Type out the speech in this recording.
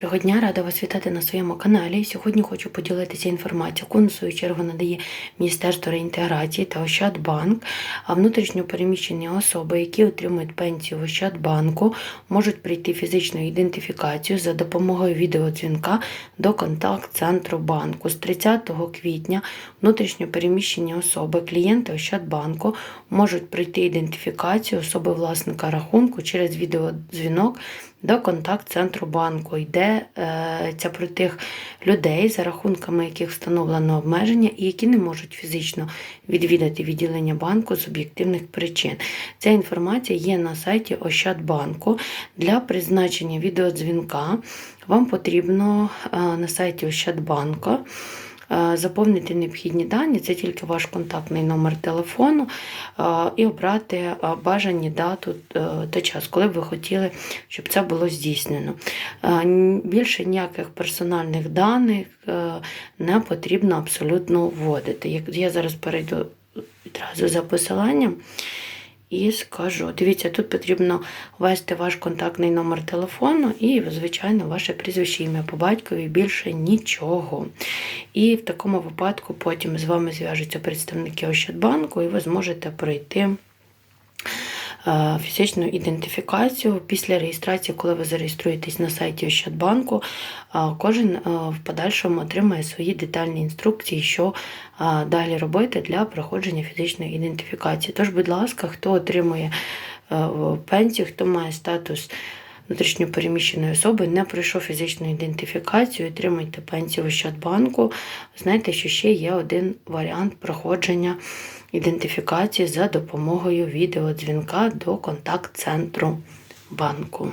Доброго дня, рада вас вітати на своєму каналі. Сьогодні хочу поділитися інформацією, яку на свою чергу надає Міністерство реінтеграції та Ощадбанк. А внутрішньо переміщені особи, які отримують пенсію в Ощадбанку, можуть прийти фізичну ідентифікацію за допомогою відеодзвінка до контакт-центру банку. З 30 квітня внутрішньо переміщені особи, клієнти Ощадбанку можуть пройти ідентифікацію особи власника рахунку через відеодзвінок до контакт-центру банку. Йдеться про тих людей, за рахунками яких встановлено обмеження і які не можуть фізично відвідати відділення банку з об'єктивних причин. Ця інформація є на сайті Ощадбанку. Для призначення відеодзвінка вам потрібно е, на сайті Ощадбанку е, заповнити необхідні дані, це тільки ваш контактний номер телефону, е, і обрати е, бажані дату е, та час, коли б ви хотіли, щоб це було здійснено. Е, Більше ніяких персональних даних е, не потрібно абсолютно вводити. Я зараз перейду відразу за посиланням. І скажу, дивіться, тут потрібно ввести ваш контактний номер телефону і, звичайно, ваше прізвище ім'я по батькові більше нічого. І в такому випадку потім з вами зв'яжуться представники Ощадбанку, і ви зможете пройти е, фізичну ідентифікацію. Після реєстрації, коли ви зареєструєтесь на сайті Ощадбанку, е, кожен е, в подальшому отримає свої детальні інструкції, що далі робити для проходження фізичної ідентифікації. Тож, будь ласка, хто отримує пенсію, хто має статус внутрішньопереміщеної особи, не пройшов фізичну ідентифікацію, отримуйте пенсію в Ощадбанку. Знаєте, що ще є один варіант проходження ідентифікації за допомогою відеодзвінка до контакт-центру банку.